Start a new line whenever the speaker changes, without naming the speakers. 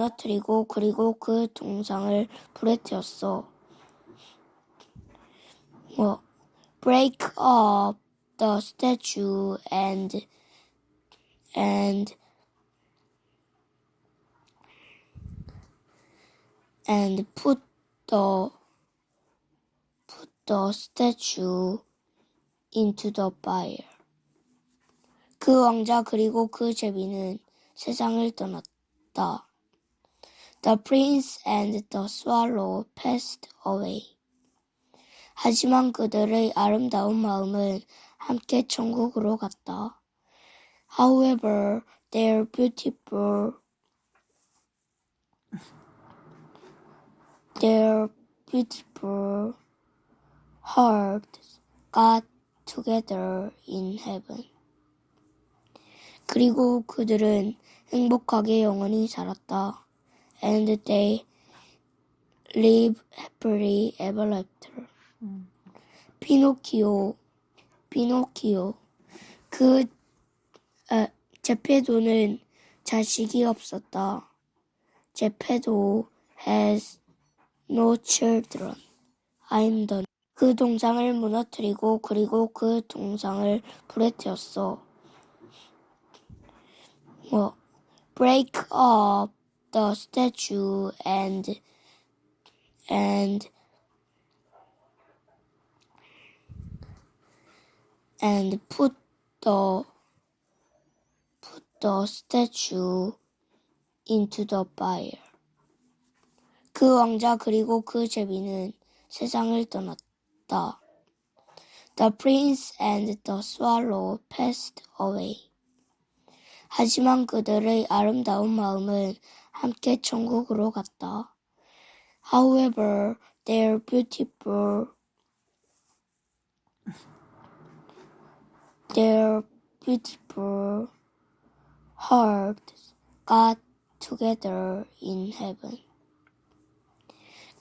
무너뜨리고 그리고 그 동상을 불에 태웠어. 뭐 break up the statue and and and put the put the statue into the fire. 그 왕자 그리고 그 제비는 세상을 떠났다. The prince and the swallow passed away. 하지만 그들의 아름다운 마음은 함께 천국으로 갔다. However, their beautiful their beautiful hearts got together in heaven. 그리고 그들은 행복하게 영원히 살았다. And they live happily ever after. 피노키오, 피노키오. 그 아, 제페도는 자식이 없었다. 제페도 has no children. I'm done. 그 동상을 무너뜨리고 그리고 그 동상을 불에 태웠어. 뭐 break up the statue and and and put the put the statue into the fire. 그 왕자 그리고 그 제비는 세상을 떠났다. The prince and the swallow passed away. 하지만 그들의 아름다운 마음은 함께 천국으로 갔다. However, their beautiful their beautiful hearts got together in heaven.